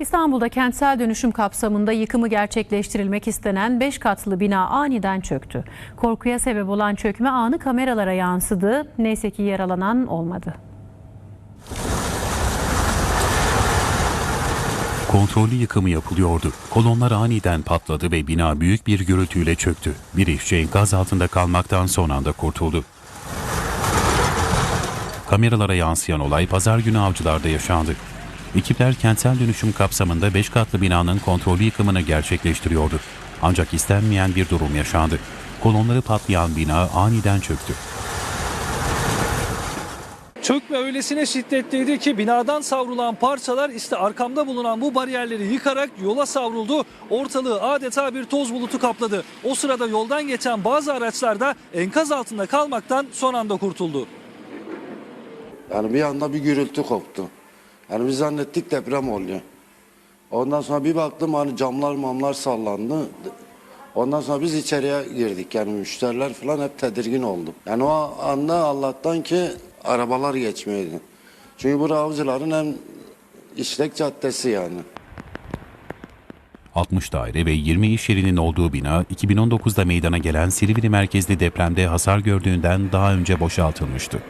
İstanbul'da kentsel dönüşüm kapsamında yıkımı gerçekleştirilmek istenen 5 katlı bina aniden çöktü. Korkuya sebep olan çökme anı kameralara yansıdı. Neyse ki yaralanan olmadı. Kontrollü yıkımı yapılıyordu. Kolonlar aniden patladı ve bina büyük bir gürültüyle çöktü. Bir işçi enkaz altında kalmaktan son anda kurtuldu. Kameralara yansıyan olay pazar günü avcılarda yaşandı. Ekipler kentsel dönüşüm kapsamında 5 katlı binanın kontrollü yıkımını gerçekleştiriyordu. Ancak istenmeyen bir durum yaşandı. Kolonları patlayan bina aniden çöktü. Çökme öylesine şiddetliydi ki binadan savrulan parçalar işte arkamda bulunan bu bariyerleri yıkarak yola savruldu. Ortalığı adeta bir toz bulutu kapladı. O sırada yoldan geçen bazı araçlar da enkaz altında kalmaktan son anda kurtuldu. Yani bir anda bir gürültü koptu. Yani biz zannettik deprem oluyor. Ondan sonra bir baktım hani camlar mamlar sallandı. Ondan sonra biz içeriye girdik. Yani müşteriler falan hep tedirgin oldu. Yani o anda Allah'tan ki arabalar geçmiyordu. Çünkü bu avcıların en işlek caddesi yani. 60 daire ve 20 iş yerinin olduğu bina 2019'da meydana gelen Silivri merkezli depremde hasar gördüğünden daha önce boşaltılmıştı.